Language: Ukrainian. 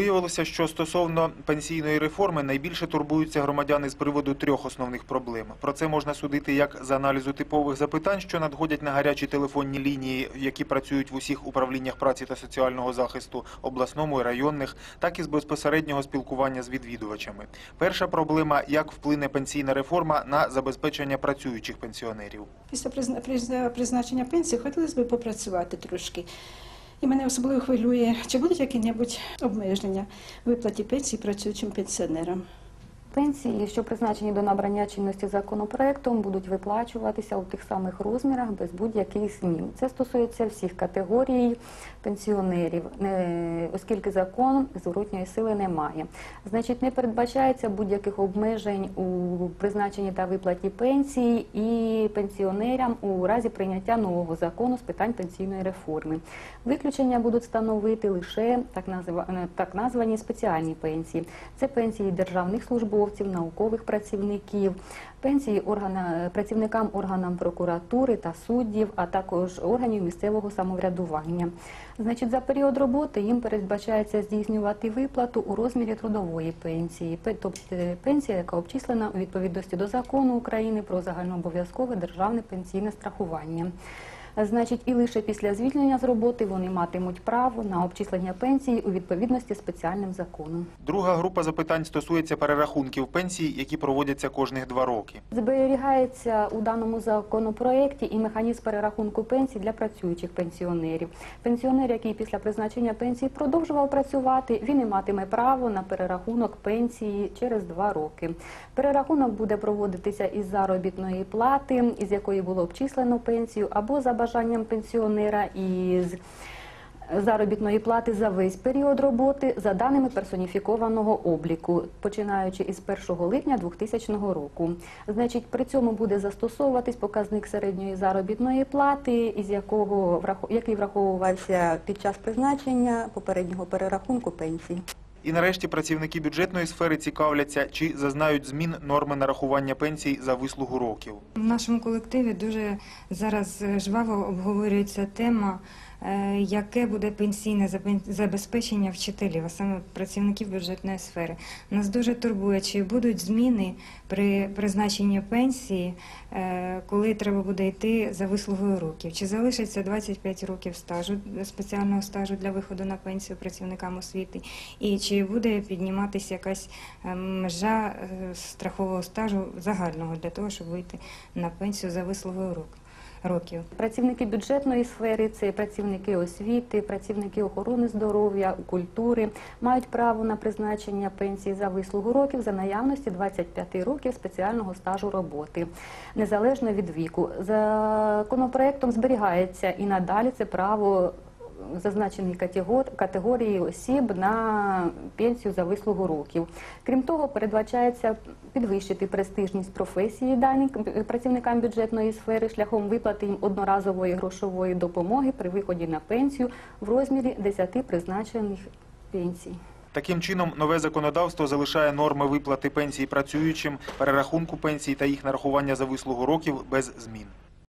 Виявилося, що стосовно пенсійної реформи найбільше турбуються громадяни з приводу трьох основних проблем. Про це можна судити як з аналізу типових запитань, що надходять на гарячі телефонні лінії, які працюють в усіх управліннях праці та соціального захисту, обласному і районних, так і з безпосереднього спілкування з відвідувачами. Перша проблема як вплине пенсійна реформа на забезпечення працюючих пенсіонерів. Після призна- призна- призначення пенсії хотілося б попрацювати трошки. І мене особливо хвилює, чи будуть які-небудь обмеження виплаті пенсії працюючим пенсіонерам. Пенсії, що призначені до набрання чинності законопроектом, будуть виплачуватися у тих самих розмірах без будь-яких змін. Це стосується всіх категорій пенсіонерів, оскільки закон зворотньої сили не має. Значить, не передбачається будь-яких обмежень у призначенні та виплаті пенсії і пенсіонерам у разі прийняття нового закону з питань пенсійної реформи. Виключення будуть становити лише так, е, названі спеціальні пенсії. Це пенсії державних службовців, наукових працівників, пенсії органа, працівникам органам прокуратури та суддів, а також органів місцевого самоврядування. Значить, за період роботи їм передбачається здійснювати виплату у розмірі трудової пенсії, тобто е, пенсія, яка обчислена у відповідності до закону України про загальнообов'язкове державне пенсійне страхування. Значить, і лише після звільнення з роботи вони матимуть право на обчислення пенсії у відповідності спеціальним законом. Друга група запитань стосується перерахунків пенсій, які проводяться кожних два роки. Зберігається у даному законопроекті і механізм перерахунку пенсій для працюючих пенсіонерів. Пенсіонер, який після призначення пенсії продовжував працювати, він і матиме право на перерахунок пенсії через два роки. Перерахунок буде проводитися із заробітної плати, із якої було обчислено пенсію, або за бажанням пенсіонера із заробітної плати за весь період роботи за даними персоніфікованого обліку, починаючи із 1 липня 2000 року. Значить, при цьому буде застосовуватись показник середньої заробітної плати, із якого який враховувався під час призначення попереднього перерахунку пенсії. І нарешті працівники бюджетної сфери цікавляться, чи зазнають змін норми нарахування пенсій за вислугу років. В нашому колективі дуже зараз е, жваво обговорюється тема, яке буде пенсійне забе- забезпечення вчителів, а саме працівників бюджетної сфери. Нас дуже турбує, чи будуть зміни при призначенні пенсії, е, коли треба буде йти за вислугою років. Чи залишиться 25 років стажу спеціального стажу для виходу на пенсію працівникам освіти, і чи буде підніматися якась е, межа е, страхового стажу загального для того, щоб вийти на пенсію за вислугою рок- років. Працівники бюджетної сфери, це працівники освіти, працівники охорони здоров'я, культури мають право на призначення пенсії за вислугу років за наявності 25 років спеціального стажу роботи, незалежно від віку. Законопроектом зберігається і надалі це право зазначеній категор- категорії осіб на пенсію за вислугу років. Крім того, передбачається підвищити престижність професії дані працівникам бюджетної сфери шляхом виплати їм одноразової грошової допомоги при виході на пенсію в розмірі 10 призначених пенсій. Таким чином, нове законодавство залишає норми виплати пенсій працюючим, перерахунку пенсій та їх нарахування за вислугу років без змін.